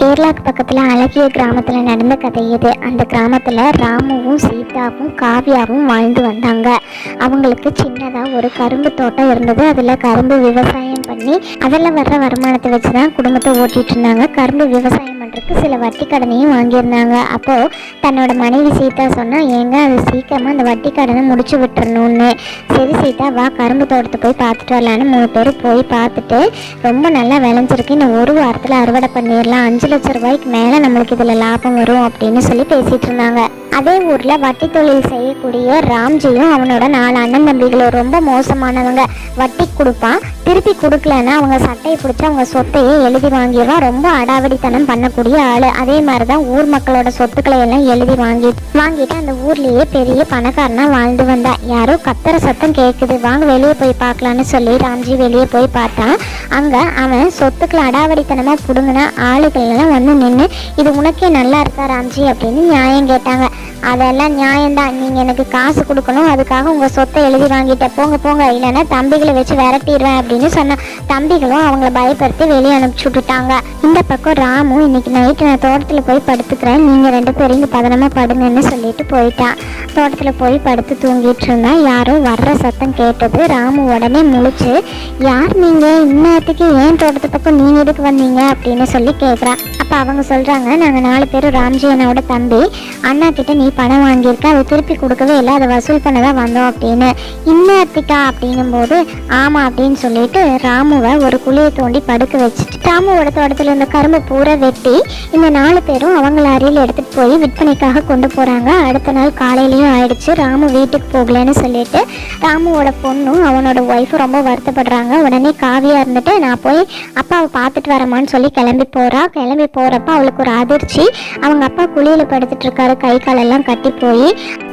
கேரளாக்கு பக்கத்தில் அழகிய கிராமத்தில் நடந்த கதை இது. அந்த கிராமத்தில் ராமுவும் சீதாவும் காவியாவும் வாழ்ந்து வந்தாங்க. அவங்களுக்கு சின்னதாக ஒரு கரும்பு தோட்டம் இருந்தது. அதில் கரும்பு விவசாயம் பண்ணி அதில் வர்ற வருமானத்தை வச்சு தான் குடும்பத்தை ஓட்டிட்டு இருந்தாங்க. கரும்பு விவசாயம் பண்ணுறதுக்கு சில வட்டி கடனையும் வாங்கியிருந்தாங்க. அப்போது தன்னோட மனைவி சீதா சொன்னா ஏங்க அது சீக்கிரமாக அந்த வட்டி கடனை முடிச்சு விட்டுறணும்னு. சரி சீதா வா கரும்பு தோட்டத்தை போய் பார்த்துட்டு வரலான்னு மூணு பேர் போய் பார்த்துட்டு ரொம்ப நல்லா விளைஞ்சிருக்கு. இன்னும் ஒரு வாரத்தில் அறுவடை பண்ணிடலாம். அஞ்சு லட்ச ரூபாய்க்கு மேலே நம்மளுக்கு இதில் லாபம் வரும் அப்படின்னு சொல்லி பேசிட்டு இருந்தாங்க. அதே ஊரில் வட்டி தொழில் செய்யக்கூடிய ராம்ஜியும் அவனோட நாலு அண்ணன் தம்பிகளும் ரொம்ப மோசமானவங்க. வட்டி கொடுப்பான். திருப்பி கொடுக்கலன்னா அவங்க சட்டையை பிடிச்சி அவங்க சொத்தையே எழுதி வாங்கிடுவான். ரொம்ப அடாவடித்தனம் இருக்கக்கூடிய ஆள். அதே மாதிரி தான் ஊர் மக்களோட சொத்துக்களை எல்லாம் எழுதி வாங்கி வாங்கிட்டு அந்த ஊர்லயே பெரிய பணக்காரனா வாழ்ந்து வந்தா. யாரோ கத்துற சத்தம் கேட்குது வாங்க வெளியே போய் பார்க்கலான்னு சொல்லி ராம்ஜி வெளியே போய் பார்த்தான். அங்க அவன் சொத்துக்களை அடாவடித்தனமா புடுங்கின ஆளுகள் எல்லாம் வந்து நின்று இது உனக்கே நல்லா இருக்கா ராம்ஜி? அப்படின்னு நியாயம் கேட்டாங்க. அதெல்லாம் நியாயம்தான். நீங்கள் எனக்கு காசு கொடுக்கணும். அதுக்காக உங்கள் சொத்தை எழுதி வாங்கிட்ட போங்க போங்க. இல்லைன்னா தம்பிகளை வச்சு விரட்டிடுவேன் அப்படின்னு சொன்னான் தம்பிகளும் அவங்கள பயப்படுத்தி வெளியே அனுப்பிச்சு விட்டுட்டாங்க. இந்த பக்கம் ராமு இன்னைக்கு நைட்டு நான் தோட்டத்தில் போய் படுத்துக்கிறேன். நீங்கள் ரெண்டு பேரும் இங்கே பதனமாக படுங்கன்னு சொல்லிட்டு போயிட்டான் தோட்டத்தில் போய் படுத்து தூங்கிட்டு இருந்தேன் யாரோ வர்ற சத்தம் கேட்டது. ராமு உடனே முழிச்சு யார் நீங்கள் இன்னத்துக்கு ஏன் தோட்டத்து பக்கம் நீங்கள் எதுக்கு வந்தீங்க? அப்படின்னு சொல்லி கேட்குறான் அப்போ அவங்க சொல்கிறாங்க நாங்கள் நாலு பேர் ராம்ஜி அண்ணாவோட தம்பி. அண்ணா கிட்ட நீ பணம் வாங்கியிருக்க அதை திருப்பி கொடுக்கவே இல்லை அதை வசூல் பண்ண தான் வந்தோம் அப்படின்னு. இன்னத்துக்கா அப்படிங்கும்போது ஆமாம் அப்படின்னு சொல்லிட்டு ராமுவை ஒரு குழியை தோண்டி படுக்க வச்சுட்டு ராமுவோட தோட்டத்தில் இருந்த கரும்பு பூரா வெட்டி இந்த நாலு பேரும் அவங்கள அறையில் எடுத்துகிட்டு போய் விற்பனைக்காக கொண்டு போகிறாங்க அடுத்த நாள் காலையிலையும் ஆயிடுச்சு ராமு வீட்டுக்கு போகலன்னு சொல்லிட்டு ராமுவோட பொண்ணும் அவனோட ஒய்ஃபும் ரொம்ப வருத்தப்படுறாங்க. உடனே காவியா இருந்துட்டு நான் போய் அப்பாவை பார்த்துட்டு வரமான்னு சொல்லி கிளம்பி போறா. கிளம்பி போகிறப்ப அவளுக்கு ஒரு அதிர்ச்சி. அவங்க அப்பா குழியில் படுத்துட்டு இருக்காரு. கை காலெல்லாம் கட்டி போய்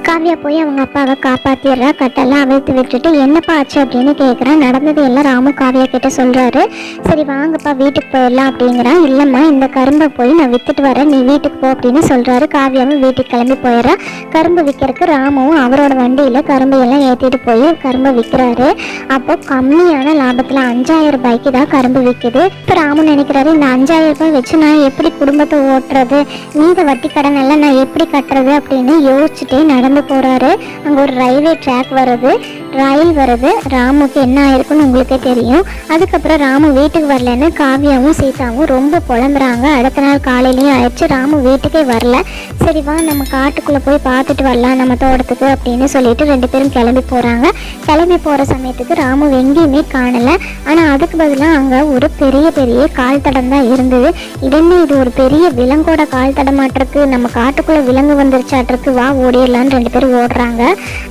காவியா போய் அவங்க அப்பாவை காப்பாத்திடுறா. கட்டெல்லாம் அவிழ்த்து விட்டுட்டு என்னப்பா ஆச்சு? அப்படின்னு கேட்குறான் நடந்தது எல்லாம் ராமு காவியா கிட்ட சொல்றாரு. சரி வாங்கப்பா வீட்டுக்கு போயிடலாம் அப்படிங்கிறான். இல்லைம்மா இந்த கரும்பை போய் நான் வித்துட்டு வரேன். நீ வீட்டுக்கு போ அப்படின்னு சொல்றாரு. காவியாவும் வீட்டுக்கு கிளம்பி போயிடுறா. கரும்பு விற்கிறதுக்கு ராமுவும் அவரோட வண்டியில கரும்பு எல்லாம் ஏற்றிட்டு போய் கரும்பை விற்கிறாரு அப்போ கம்மியான லாபத்தில் அஞ்சாயிரம் ரூபாய்க்கு தான் கரும்பு விற்குது இப்போ ராமு நினைக்கிறாரு இந்த அஞ்சாயிரம் ரூபாய் வச்சு நான் எப்படி குடும்பத்தை ஓட்டுறது? இந்த வட்டி கடன் எல்லாம் நான் எப்படி கட்டுறது அப்படின்னு யோசிச்சுட்டே நடந்து போகிறாரு அங்கே ஒரு ரயில்வே ட்ராக் வருது. ரயில் வருது. ராமுக்கு என்ன ஆயிருக்குன்னு உங்களுக்கே தெரியும். அதுக்கப்புறம் ராமு வீட்டுக்கு வரலன்னு காவியாவும் சீதாவும் ரொம்ப புலம்புறாங்க. அடுத்த நாள் காலையிலையும் ஆயிடுச்சு. ராமு வீட்டுக்கே வரல. சரி வா நம்ம காட்டுக்குள்ளே போய் பார்த்துட்டு வரலாம் நம்ம தோட்டத்துக்கு அப்படின்னு சொல்லிட்டு ரெண்டு பேரும் கிளம்பி போகிறாங்க கிளம்பி போகிற சமயத்துக்கு ராமு எங்கேயுமே காணலை. ஆனால் அதுக்கு பதிலாக அங்கே ஒரு பெரிய பெரிய கால் தடம் தான் இருந்தது. இதென்ன இது ஒரு பெரிய விலங்கோட கால் தடமாட்டிருக்கு நம்ம காட்டுக்குள்ளே விலங்கு வந்துருச்சாட்டிருக்கு வா ஓடிடலான்னு ரெண்டு பேரும் ஓடுறாங்க.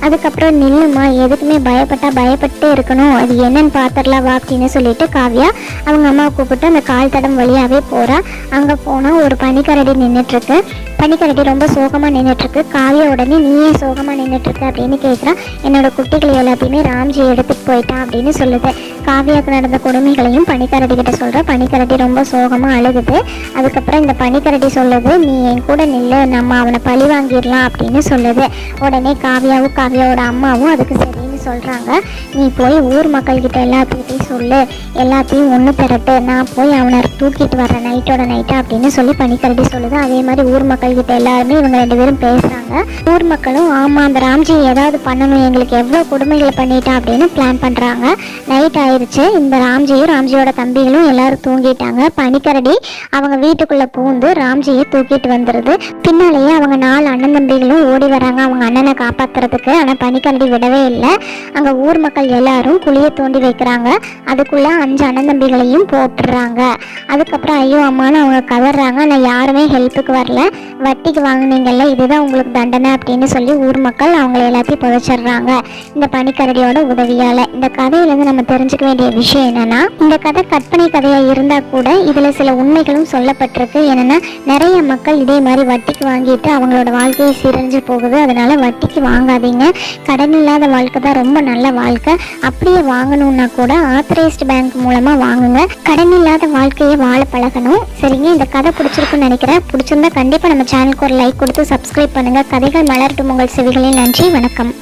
அதுக்கப்புறம் நில்லுமா எதுக்குமே பயப்பட்டா பயப்பட்டே இருக்கணும். அது என்னன்னு பார்த்துடலாம் வா அப்படின்னு சொல்லிட்டு காவ்யா அவங்க அம்மாவை கூப்பிட்டு அந்த கால் தடம் வழியாகவே போகிறா அங்கே போனால் ஒரு பனிக்கரடி நின்றுட்டுருக்கு பனிக்கரடி ரொம்ப சோகமாக நின்றுட்டுருக்கு காவியா உடனே நீயே சோகமாக நின்றுட்டுருக்கு அப்படின்னு கேட்குறான் என்னோட குட்டிகள் எல்லாத்தையுமே ராம்ஜி எடுத்துகிட்டு போயிட்டான் அப்படின்னு சொல்லுது. காவியாவுக்கு நடந்த கொடுமைகளையும் பனிக்கரடி கிட்ட சொல்கிற பனிக்கரடி ரொம்ப சோகமாக அழுகுது. அது அதுக்கப்புறம் இந்த பனிக்கரடி சொல்லுது நீ என் கூட நில்லு நம்ம அவனை பழி வாங்கிடலாம் அப்படின்னு சொல்லுது. உடனே காவியாவும் காவியாவோட அம்மாவும் அதுக்கு சரி சொல்கிறாங்க நீ போய் ஊர் மக்கள்கிட்ட எல்லாத்தையும் சொல்லு. எல்லாத்தையும் ஒன்று திரட்டு. நான் போய் அவனை தூக்கிட்டு வரேன் நைட்டோட நைட்டு அப்படின்னு சொல்லி பனிக்கரடி சொல்லுது. அதே மாதிரி ஊர் மக்கள்கிட்ட எல்லாருமே இவங்க ரெண்டு பேரும் பேசுகிறாங்க ஊர் மக்களும் ஆமாம் அந்த ராம்ஜி ஏதாவது பண்ணணும். எங்களுக்கு எவ்வளோ கொடுமைகளை பண்ணிட்டான் அப்படின்னு பிளான் பண்ணுறாங்க நைட் ஆயிடுச்சு இந்த ராம்ஜியும் ராம்ஜியோட தம்பிகளும் எல்லாரும் தூங்கிட்டாங்க. பனிக்கரடி அவங்க வீட்டுக்குள்ளே பூந்து ராம்ஜியை தூக்கிட்டு வந்துடுது பின்னாலேயே அவங்க நாலு அண்ணன் தம்பிகளும் ஓடி வராங்க. அவங்க அண்ணனை காப்பாற்றுறதுக்கு ஆனால் பனிக்கரடி விடவே இல்லை. அங்கே ஊர் மக்கள் எல்லாரும் குழியை தோண்டி வைக்கிறாங்க. அதுக்குள்ள அஞ்சு அண்ணன் தம்பிகளையும் போட்டுடுறாங்க அதுக்கப்புறம் ஐயோ அம்மான்னு அவங்க கதறாங்க ஆனால் யாருமே ஹெல்ப்புக்கு வரல. வட்டிக்கு வாங்குனீங்கல்ல இதுதான் உங்களுக்கு தண்டனை அப்படின்னு சொல்லி ஊர் மக்கள் அவங்கள எல்லாத்தையும் புதைச்சிடுறாங்க. இந்த பனிக்கரடியோட உதவியால். இந்த கதையிலேருந்து நம்ம தெரிஞ்சுக்க வேண்டிய விஷயம் என்னன்னா இந்த கதை கற்பனை கதையாக இருந்தால் கூட இதில் சில உண்மைகளும் சொல்லப்பட்டிருக்கு. என்னன்னா நிறைய மக்கள் இதே மாதிரி வட்டிக்கு வாங்கிட்டு அவங்களோட வாழ்க்கையை சிரிஞ்சு போகுது. அதனால வட்டிக்கு வாங்காதீங்க. கடன் இல்லாத வாழ்க்கை தான் ரொம்ப நல்ல வாழ்க்கை. அப்படியே வாங்கணும்னா கூட ஆத்தரைஸ்டு பேங்க் மூலமாக வாங்குங்க. கடன் இல்லாத வாழ்க்கையை வாழ பழகணும். சரிங்க? இந்த கதை பிடிச்சிருக்குன்னு நினைக்கிறேன். பிடிச்சிருந்தா கண்டிப்பாக நம்ம சேனலுக்கு ஒரு லைக் கொடுத்து சப்ஸ்கிரைப் பண்ணுங்கள் கதைகள் மலரட்டும். உங்கள் செவிகளில் நன்றி. வணக்கம்.